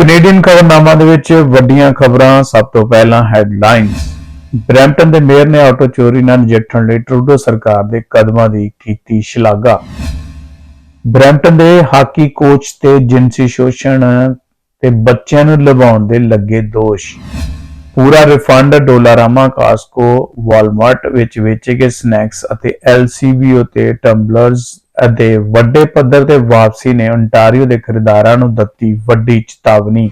Canadian ਖਬਰਨਾਮਾ ਦੇ ਵਿੱਚ ਵੱਡੀਆਂ ਖਬਰਾਂ, ਸਭ ਤੋਂ ਪਹਿਲਾਂ ਹੈਡਲਾਈਨਸ ਬ੍ਰੈਂਪਟਨ ਦੇ ਮੇਅਰ ਨੇ ਆਟੋ ਚੋਰੀ ਨਾਲ ਨਜਿੱਠਣ ਲਈ ਟਰੂਡੋ ਸਰਕਾਰ ਦੇ ਕਦਮਾਂ ਦੀ ਕੀਤੀ ਸ਼ਲਾਘਾ। ਬ੍ਰੈਂਪਟਨ ਦੇ ਹਾਕੀ ਕੋਚ ਤੇ ਜਿਨਸੀ ਸ਼ੋਸ਼ਣ ਤੇ ਬੱਚਿਆਂ ਨੂੰ ਲਵਾਉਣ ਦੇ ਲੱਗੇ ਦੋਸ਼। ਪੂਰਾ ਰਿਫੰਡ ਡੋਲਾਰਾਮਾ ਕਾਸਕੋ ਵਾਲਮਾਰਟ ਵਿੱਚ ਵੇਚੇ ਗਏ ਸਨੈਕਸ ਅਤੇ LCBO ਤੇ ਟੰਬਲਰਸ ਅਤੇ ਵੱਡੇ ਪੱਧਰ ਤੇ ਵਾਪਸੀ ਨੇ ontario ਦੇ ਖਰੀਦਦਾਰਾਂ ਨੂੰ ਦਿੱਤੀ ਵੱਡੀ ਚੇਤਾਵਨੀ।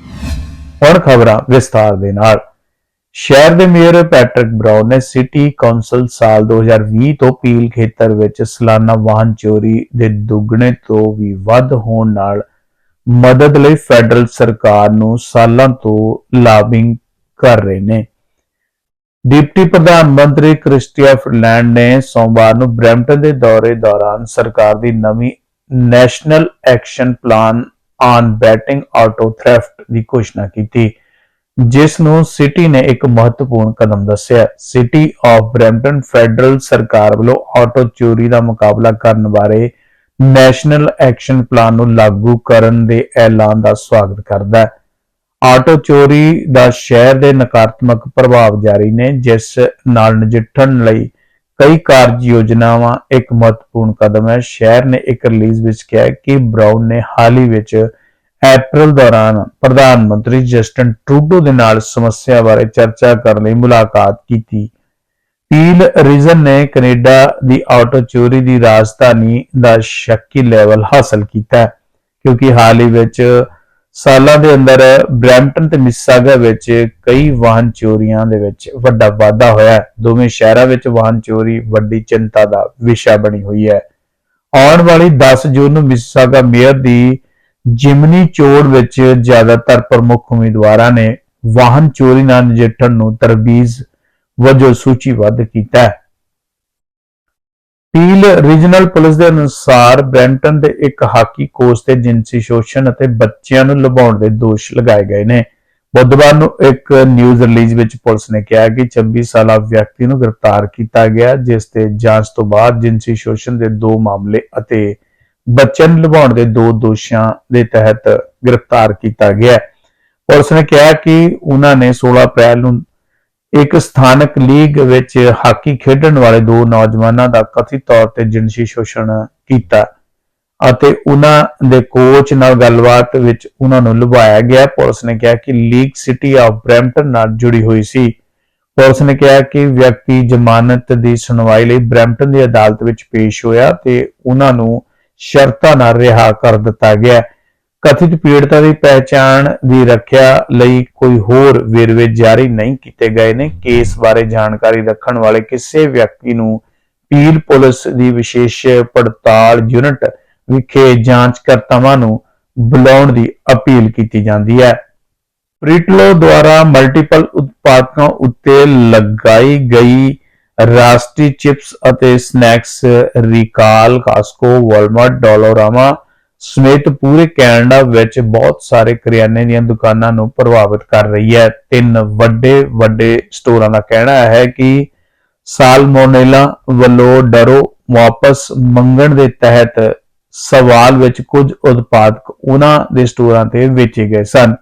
ਹੁਣ ਖਬਰਾਂ ਵਿਸਥਾਰ ਦੇ ਨਾਲ। ਸ਼ਹਿਰ ਦੇ ਮੇਅਰ ਪੈਟਰਿਕ ਬਰਾਊਨ ਨੇ ਸਿਟੀ ਕੌਂਸਲ ਸਾਲ 2020 ਤੋਂ ਪੀਲ ਖੇਤਰ ਵਿੱਚ ਸਾਲਾਨਾ ਵਾਹਨ ਚੋਰੀ ਦੇ ਦੁੱਗਣੇ ਤੋਂ ਵੀ ਵੱਧ ਹੋਣ ਨਾਲ ਮਦਦ ਲਈ ਫੈਡਰਲ ਸਰਕਾਰ ਨੂੰ ਸਾਲਾਂ ਤੋਂ ਲਾਬਿੰਗ ਕਰ ਰਹੇ ਨੇ। ਡਿਪਟੀ ਪ੍ਰਧਾਨ ਮੰਤਰੀ ਕ੍ਰਿਸਟੀਆ ਫਰਲੈਂਡ ਨੇ ਸੋਮਵਾਰ ਨੂੰ ਬ੍ਰੈਂਪਟਨ ਦੇ ਦੌਰੇ ਦੌਰਾਨ ਸਰਕਾਰ ਦੀ ਨਵੀਂ national action plan on batting auto theft ਦੀ ਘੋਸ਼ਣਾ ਕੀਤੀ, ਜਿਸ ਨੂੰ ਸਿਟੀ ਨੇ ਇੱਕ ਮਹੱਤਵਪੂਰਨ ਕਦਮ ਦੱਸਿਆ। ਸਿਟੀ ਆਫ ਬ੍ਰੈਂਪਟਨ ਫੈਡਰਲ ਸਰਕਾਰ ਵੱਲੋਂ ਆਟੋ ਚੋਰੀ ਦਾ ਮੁਕਾਬਲਾ ਕਰਨ ਬਾਰੇ ਨੈਸ਼ਨਲ ਐਕਸ਼ਨ ਪਲਾਨ ਨੂੰ ਲਾਗੂ ਕਰਨ ਦੇ ਐਲਾਨ ਦਾ ਸਵਾਗਤ ਕਰਦਾ ਹੈ। ਆਟੋ ਚੋਰੀ ਦਾ ਸ਼ਹਿਰ ਦੇ ਨਕਾਰਾਤਮਕ ਪ੍ਰਭਾਵ ਜਾਰੀ ਨੇ, ਜਿਸ ਨਾਲ ਨਜਿੱਠਣ ਲਈ ਕਈ ਕਾਰਜ ਯੋਜਨਾਵਾਂ ਇੱਕ ਮਹੱਤਵਪੂਰਨ ਕਦਮ ਹੈ। ਸ਼ਹਿਰ ਨੇ ਇੱਕ ਰਿਲੀਜ਼ ਵਿੱਚ ਕਿਹਾ ਕਿ ਬਰਾਊਨ ਨੇ ਹਾਲ ਹੀ ਵਿੱਚ ਅਪ੍ਰੈਲ ਦੌਰਾਨ ਪ੍ਰਧਾਨ ਮੰਤਰੀ ਜਸਟਨ ਟਰੂਡੋ ਦੇ ਨਾਲ ਸਮੱਸਿਆ ਬਾਰੇ ਚਰਚਾ ਕਰਨ ਲਈ ਮੁਲਾਕਾਤ ਕੀਤੀ। ਪੀਲ ਰੀਜਨ ਨੇ ਕੈਨੇਡਾ ਦੀ ਆਟੋ ਚੋਰੀ ਦੀ ਰਾਜਧਾਨੀ ਦਾ ਸ਼ੱਕੀ ਲੈਵਲ ਹਾਸਲ ਕੀਤਾ ਕਿਉਂਕਿ ਹਾਲ ਹੀ ਵਿੱਚ ਸਾਲਾਂ ਦੇ ਅੰਦਰ ਬ੍ਰੈਂਪਟਨ ਤੇ ਮਿਸਾਗਾ ਵਿੱਚ ਕਈ ਵਾਹਨ ਚੋਰੀਆਂ ਦੇ ਵਿੱਚ ਵੱਡਾ ਵਾਧਾ ਹੋਇਆ ਦੋਵੇਂ ਸ਼ਹਿਰਾਂ ਵਿੱਚ ਵਾਹਨ ਚੋਰੀ, ਵੱਡੀ ਚਿੰਤਾ ਦਾ ਵਿਸ਼ਾ ਬਣੀ ਹੋਈ ਹੈ। ਆਉਣ ਵਾਲੀ 10 ਜੂਨ ਨੂੰ ਮਿਸਾਗਾ ਮੇਅਰ ਦੀ ਜਿਮਨੀ ਚੋੜ ਵਿੱਚ ਜ਼ਿਆਦਾਤਰ ਪ੍ਰਮੁੱਖ ਉਮੀਦਵਾਰਾਂ ਨੇ ਵਾਹਨ ਚੋਰੀ ਨਾਲ ਨਜਿੱਠਣ ਨੂੰ ਤਰਬੀਜ਼ ਵਜੋਂ ਸੂਚੀਬੱਧ ਕੀਤਾ ਹੈ। ਪੀਲ ਰੀਜਨਲ ਪੁਲਿਸ ਦੇ ਅਨੁਸਾਰ ਬ੍ਰੈਂਟਨ ਦੇ ਇੱਕ ਹਾਕੀ ਕੋਚ ਤੇ ਜਿਨਸੀ ਸ਼ੋਸ਼ਣ ਅਤੇ ਬੱਚਿਆਂ ਨੂੰ ਲੁਭਾਉਣ ਦੇ ਦੋਸ਼ ਲਗਾਏ ਗਏ ਨੇ। ਬੁੱਧਵਾਰ ਨੂੰ ਇੱਕ ਨਿਊਜ਼ ਰਿਲੀਜ਼ ਵਿੱਚ ਪੁਲਿਸ ਨੇ ਕਿਹਾ ਕਿ 26 ਸਾਲਾ ਵਿਅਕਤੀ ਨੂੰ ਗ੍ਰਿਫਤਾਰ ਕੀਤਾ ਗਿਆ, ਜਿਸ ਤੇ ਜਾਂਚ ਤੋਂ ਬਾਅਦ ਜਿਨਸੀ ਸ਼ੋਸ਼ਣ ਦੇ ਦੋ ਮਾਮਲੇ ਅਤੇ ਬੱਚਿਆਂ ਨੂੰ ਲੁਭਾਉਣ ਦੇ ਦੋ ਦੋਸ਼ਾਂ ਦੇ ਤਹਿਤ ਗ੍ਰਿਫਤਾਰ ਕੀਤਾ ਗਿਆ। ਪੁਲਿਸ ਨੇ ਕਿਹਾ ਕਿ ਉਹਨਾਂ ਨੇ 16 ਅਪ੍ਰੈਲ ਨੂੰ ਇੱਕ ਸਥਾਨਕ ਲੀਗ ਵਿੱਚ ਹਾਕੀ ਖੇਡਣ ਵਾਲੇ ਦੋ ਨੌਜਵਾਨਾਂ ਦਾ ਕਥਿਤ ਤੌਰ ਤੇ ਜਿਨਸੀ ਸ਼ੋਸ਼ਣ ਕੀਤਾ ਅਤੇ ਉਹਨਾਂ ਦੇ ਕੋਚ ਨਾਲ ਗੱਲਬਾਤ ਵਿੱਚ ਉਹਨਾਂ ਨੂੰ ਲੁਭਾਇਆ ਗਿਆ। ਪੁਲਿਸ ਨੇ ਕਿਹਾ ਕਿ ਲੀਗ ਸਿਟੀ ਆਫ ਬ੍ਰੈਂਪਟਨ ਨਾਲ ਜੁੜੀ ਹੋਈ ਸੀ। ਪੁਲਿਸ ਨੇ ਕਿਹਾ ਕਿ ਵਿਅਕਤੀ ਜ਼ਮਾਨਤ ਦੀ ਸੁਣਵਾਈ ਲਈ ਬ੍ਰੈਂਪਟਨ ਦੀ ਅਦਾਲਤ ਵਿੱਚ ਪੇਸ਼ ਹੋਇਆ ਤੇ ਉਹਨਾਂ ਨੂੰ ਸ਼ਰਤਾਂ ਨਾਲ ਰਿਹਾ ਕਰ ਦਿੱਤਾ ਗਿਆ। ਕਥਿਤ ਪੀੜਤਾ ਦੀ ਪਹਿਚਾਣ ਦੀ ਰੱਖਿਆ ਲਈ ਕੋਈ ਹੋਰ ਵੇਰਵੇ ਜਾਰੀ ਨਹੀਂ ਕੀਤੇ ਗਏ ਨੇ। ਕੇਸ ਬਾਰੇ ਜਾਣਕਾਰੀ ਰੱਖਣ ਵਾਲੇ ਕਿਸੇ ਵਿਅਕਤੀ ਨੂੰ ਪੀਲ ਪੁਲਿਸ ਦੀ ਵਿਸ਼ੇਸ਼ ਪੜਤਾਲ ਯੂਨਿਟ ਵਿਖੇ ਜਾਂਚਕਰਤਾਵਾਂ ਨੂੰ ਬੁਲਾਉਣ ਦੀ ਅਪੀਲ ਕੀਤੀ ਜਾਂਦੀ ਹੈ। ਪ੍ਰਿਟਲੋ ਦੁਆਰਾ ਮਲਟੀਪਲ ਉਤਪਾਦਕਾਂ ਉੱਤੇ ਲਗਾਈ ਗਈ ਰਾਸ਼ਟਰੀ ਚਿਪਸ ਅਤੇ snacks recall, Costco, Walmart, Dollarama ਸਮੇਤ ਪੂਰੇ ਕੈਨੇਡਾ ਵਿੱਚ ਬਹੁਤ ਸਾਰੇ ਕਰਿਆਨੇ ਦੀਆਂ ਦੁਕਾਨਾਂ ਨੂੰ ਪ੍ਰਭਾਵਿਤ ਕਰ ਰਹੀ ਹੈ। ਤਿੰਨ ਵੱਡੇ ਵੱਡੇ ਸਟੋਰਾਂ ਦਾ ਕਹਿਣਾ ਹੈ ਕਿ ਸਾਲਮੋਨੇਲਾ ਵੱਲੋਂ ਡਰੋ ਵਾਪਸ ਮੰਗਣ ਦੇ ਤਹਿਤ ਸਵਾਲ ਵਿੱਚ ਕੁਝ ਉਤਪਾਦਕ ਉਹਨਾਂ ਦੇ ਸਟੋਰਾਂ ਤੇ ਵੇਚੇ ਗਏ ਸਨ।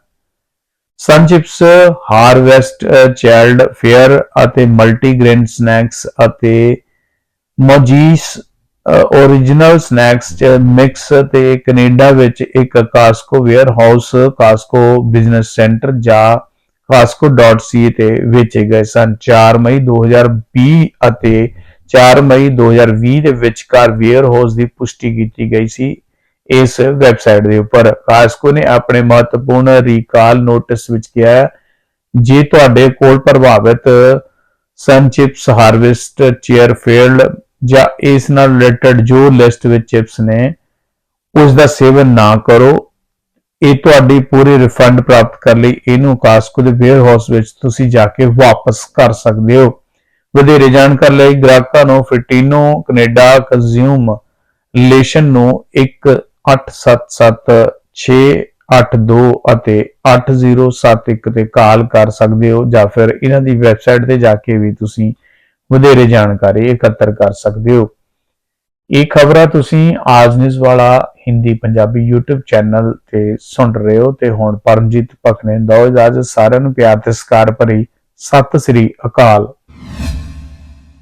ਸਨਚਿਪਸ ਹਾਰਵੈਸਟ, ਚਾਈਲਡ ਫੇਅਰ ਅਤੇ ਮਲਟੀਗ੍ਰੇਨ ਸਨੈਕਸ ਅਤੇ ਮੋਜੀਸ ਓਰੀਜਨਲ ਸਨੈਕਸ ਮਿਕਸ ਤੇ ਕੈਨੇਡਾ ਵਿੱਚ ਇੱਕ Costco warehouse Costco business centre ਜਾਂ casco.ca ਤੇ ਵੇਚੇ ਗਏ ਸਨ। 4 ਮਈ 2020 ਅਤੇ 4 ਮਈ 2020 ਦੇ ਵਿਚਕਾਰ ਵੇਅਰ ਹਾਊਸ ਦੀ ਪੁਸ਼ਟੀ ਕੀਤੀ ਗਈ ਸੀ ਇਸ ਵੈਬਸਾਈਟ ਦੇ ਉੱਪਰ। ਕਾਸਕੋ ਨੇ ਆਪਣੇ ਮਹੱਤਵਪੂਰਨ ਰੀਕਾਲ ਨੋਟਿਸ ਵਿੱਚ ਕਿਹਾ ਹੈ, ਜੇ ਤੁਹਾਡੇ ਕੋਲ ਪ੍ਰਭਾਵਿਤ ਸਨ ਚਿਪਸ ਹਾਰਵੈਸਟ ਚੇਅਰਫੀਲਡ ਜਾਂ ਇਸ ਨਾਲ ਰਿਲੇਟਡ ਜੋ ਲਿਸਟ ਵਿੱਚ ਚਿਪਸ ਨੇ ਉਸ ਦਾ ਸੇਵਨ ਨਾ ਕਰੋ। ਇਹ ਤੁਹਾਡੀ ਪੂਰੀ ਰਿਫੰਡ ਪ੍ਰਾਪਤ ਕਰਨ ਲਈ ਇਹਨੂੰ ਕਾਸਕੋ ਦੇ ਵੇਅਰ ਹਾਊਸ ਵਿੱਚ ਤੁਸੀਂ ਜਾ ਕੇ ਵਾਪਸ ਕਰ ਸਕਦੇ ਹੋ। ਵਧੇਰੇ ਜਾਣਕਾਰੀ ਲਈ ਗ੍ਰਾਹਕਾਂ ਨੂੰ ਫਿਟੀਨੋ ਕੈਨੇਡਾ ਕੰਜ਼ਿਊਮ ਰਿਲੇਸ਼ਨ ਨੂੰ 1877 ਅਤੇ 8071 ਤੇ ਕਾਲ ਕਰ ਸਕਦੇ ਹੋ ਜਾਂ ਫਿਰ ਇਹਨਾਂ ਦੀ ਵੈਬਸਾਈਟ ਤੇ ਜਾ ਕੇ ਵੀ ਤੁਸੀਂ ਵਧੇਰੇ ਜਾਣਕਾਰੀ ਇਕੱਤਰ ਕਰ ਸਕਦੇ ਹੋ। ਇਹ ਖਬਰਾਂ ਤੁਸੀਂ ਆਜ ਨਿਊਜ਼ ਵਾਲਾ ਹਿੰਦੀ ਪੰਜਾਬੀ YouTube ਚੈਨਲ ਤੇ ਸੁਣ ਰਹੇ ਹੋ ਤੇ ਹੁਣ ਪਰਮਜੀਤ ਭਕਨੇ ਦੋ ਇਜਾਜ਼ਤ ਸਾਰਿਆਂ ਨੂੰ ਪਿਆਰ ਤੇ ਸਤਿਕਾਰ ਭਰੀ ਸਤਿ ਸ੍ਰੀ ਅਕਾਲ।